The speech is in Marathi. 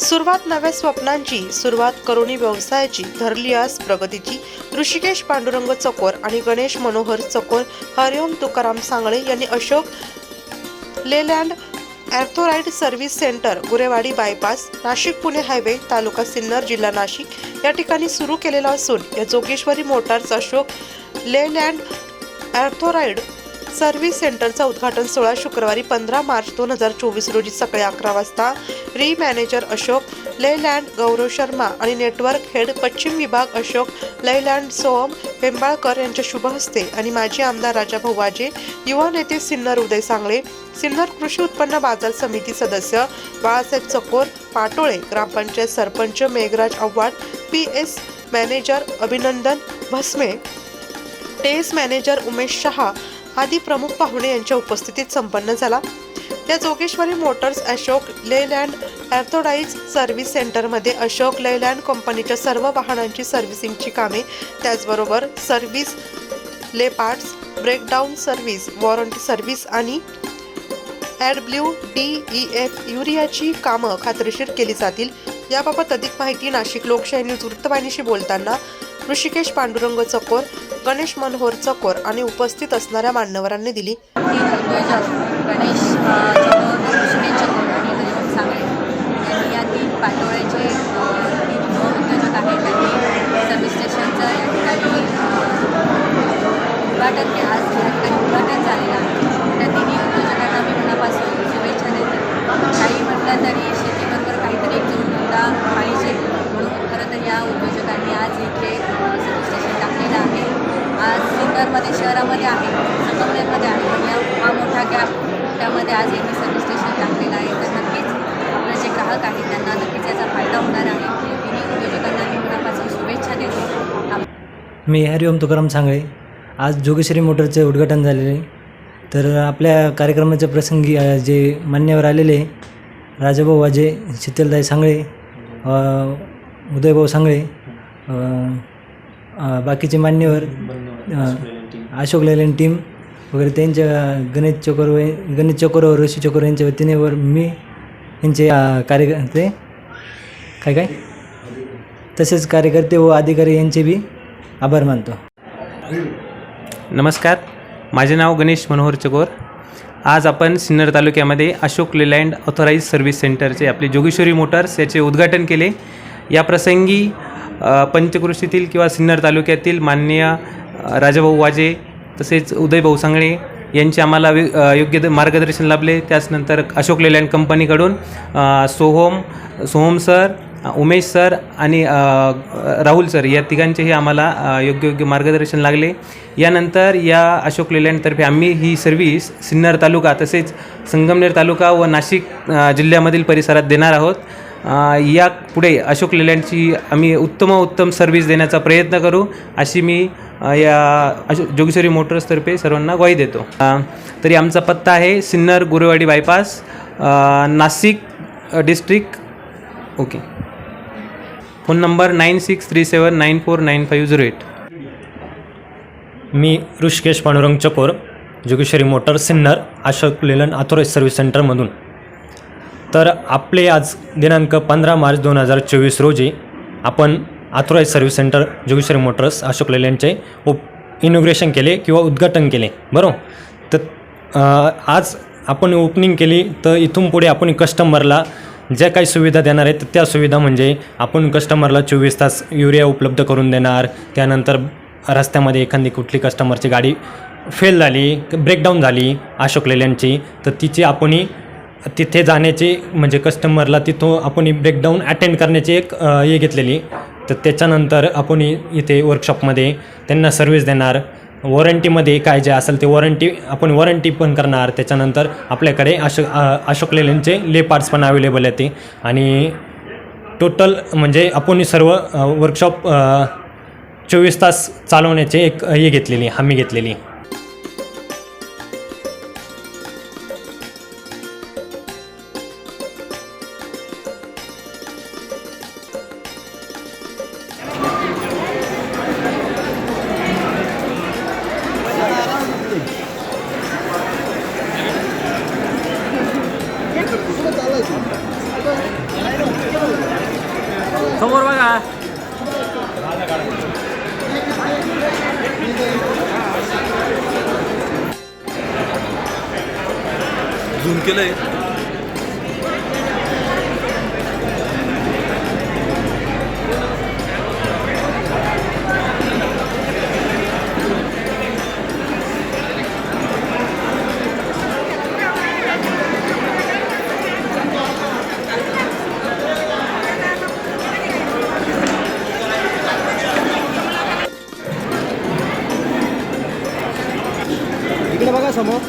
सुरुवात नव्या स्वप्नांची सुरुवात करुणी व्यवसायाची धरली आज प्रगतीची. ऋषिकेश पांडुरंग चकोर आणि गणेश मनोहर चकोर हरिओम तुकाराम सांगळे यांनी Ashok Leyland authorised service centre Gurewadi bypass Nashik Pune highway taluka Sinnar जिल्हा नाशिक या ठिकाणी सुरू केलेला असून या Jogeshwari motors Ashok Leyland authorised service सेंटरचा उद्घाटन सोहळा शुक्रवारी पंधरा मार्च दोन हजार चोवीस रोजी सकाळी अकरा वाजता. री मॅनेजर अशोक लेलँड गौरव शर्मा आणि नेटवर्क हेड पश्चिम विभाग अशोक लैलँड सोम हेंबाळकर यांच्या शुभ हस्ते आणि माजी आमदार राजा वाजे युवा नेते सिन्नर उदय सांगळे सिन्नर कृषी उत्पन्न बाजार समिती सदस्य Balasaheb Chakor Patole grampanchayat sarpanch Meghraj Awhad P S manager Abhinandan Bhasme टेस मॅनेजर उमेश शहा आदी प्रमुख पाहुणे यांच्या उपस्थितीत संपन्न झाला. या जोगेश्वरी मोटर्स अशोक लेलँड ॲर्थोडाईज सर्व्हिस सेंटरमध्ये अशोक लेलँड कंपनीच्या सर्व वाहनांची सर्व्हिसिंगची कामे त्याचबरोबर सर्व्हिस ले parts breakdown service warranty service आणि ॲडब्ल्यू डी ई एफ युरियाची कामं खात्रीशीर केली जातील. याबाबत अधिक माहिती नाशिक लोकशाही न्यूज वृत्तवाहिनीशी बोलताना ऋषिकेश पांडुरंग चकोर गणेश मनोहर चकोर आणि उपस्थित असणाऱ्या मान्यवरांनी दिली. उद्योजक गणेश चकोर आणि या तीन पाटोळ्याचे उद्योजक आहेत. त्यांनी सर्व्हिस स्टेशनचं या ठिकाणी उद्घाटन आज या ठिकाणी उद्घाटन झालेलं आहे त्या तिन्ही उद्योजकांना मी मनापासून शुभेच्छा देते काही म्हटलं तरी शेतीबरोबर काहीतरी एक जोडधंदा पाहिजे म्हणून खरं तर या उद्योजकांनी आज इथे सर्व्हिस स्टेशन टाकलेलं आहे आज शहरामध्ये आहे. संगमनेरमध्ये आहे. पण या हा मोठा गॅप त्यामध्ये आज यांनी सर्व्हिस स्टेशन टाकलेलं आहे. तर नक्कीच आपले जे ग्राहक आहेत त्यांना नक्कीच याचा फायदा होणार आहे. मी उद्योजकांना मी मनापासून शुभेच्छा देतो. आप- मी हरिओम तुकाराम सांगळे. आज जोगेश्वरी मोटरचे उद्घाटन झालेले. तर आपल्या कार्यक्रमाच्या प्रसंगी जे मान्यवर आलेले राजाभाऊ वाजे शीतलदाई सांगळे उदयभाऊ सांगळे बाकीचे मान्यवर अशोक लेलँड टीम वगैरे त्यांच्या गणेश चकोर व गणेश चकोर व ऋषी चकोर यांच्या वतीने वर मी यांचे कार्यकर्ते काय काय? तसेच कार्यकर्ते व अधिकारी यांचे बी आभार मानतो. नमस्कार. माझे नाव गणेश मनोहर चकोर. आज आपण सिन्नर तालुक्यामध्ये अशोक लेलँड ऑथोराईज सर्व्हिस सेंटरचे आपले जोगेश्वरी मोटार्स याचे उद्घाटन केले. या प्रसंगी पंचकृषीतील किंवा सिन्नर तालुक्यातील माननीय राजाभाऊ वाजे तसेच उदयभाऊ सांगळे यांचे आम्हाला वि- योग्य मार्गदर्शन लाभले. त्याचनंतर अशोक लेलँड कंपनीकडून सोहोम सोहोम सोहम सर उमेश सर आणि राहुल सर या तिघांचेही आम्हाला योग्य योग्य मार्गदर्शन लागले. यानंतर या अशोक लेलँडतर्फे आम्ही ही सर्व्हिस सिन्नर तालुका तसेच संगमनेर तालुका व नाशिक जिल्ह्यामधील परिसरात देणार आहोत. या पुढे अशोक लेलँडची आम्ही उत्तम उत्तम सर्व्हिस देण्याचा प्रयत्न करू. अशी मी या अशो जोगेश्वरी मोटर्सतर्फे सर्वांना ग्वाही देतो. तरी आमचा पत्ता आहे Sinnar Gurewadi bypass Nashik district okay. Phone number nine six three seven nine four nine five zero eight. मी ऋषिकेश पांडुरंग चकोर जोगेश्वरी मोटर सिन्नर अशोक लेलन अथोराईज सर्व्हिस सेंटरमधून तर आपले आज दिनांक पंधरा मार्च दोन हजार चोवीस रोजी आपण authorised service centre Jogeshwari motors Ashok लेल्यांचे उप इनोग्रेशन केले किंवा उद्घाटन केले. बरोबर? तर आज आपण ओपनिंग केली तर इथून पुढे आपण कस्टमरला ज्या काही सुविधा देणार आहेत त्या सुविधा म्हणजे आपण कस्टमरला चोवीस तास युरिया उपलब्ध करून देणार. त्यानंतर रस्त्यामध्ये एखादी कुठली कस्टमरची गाडी फेल झाली ब्रेकडाऊन झाली अशोक लेल्यांची तर तिची आपण तिथे जाण्याची म्हणजे कस्टमरला तिथं आपण ब्रेकडाऊन अटेंड करण्याची एक हे घेतलेली. तर त्याच्यानंतर आपण इथे वर्कशॉपमध्ये त्यांना सर्व्हिस देणार. वॉरंटीमध्ये काय जे असेल ते वॉरंटी आपण वॉरंटी पण करणार. त्याच्यानंतर आपल्याकडे अशोक अशोक लेलनचे ले पार्ट्स पण अवेलेबल आहेत ते. आणि टोटल म्हणजे आपण सर्व वर्कशॉप चोवीस तास चालवण्याचे एक हे घेतलेली हमी घेतलेली. समोर बघा. झूम केलंय. इकडे बघा समोर.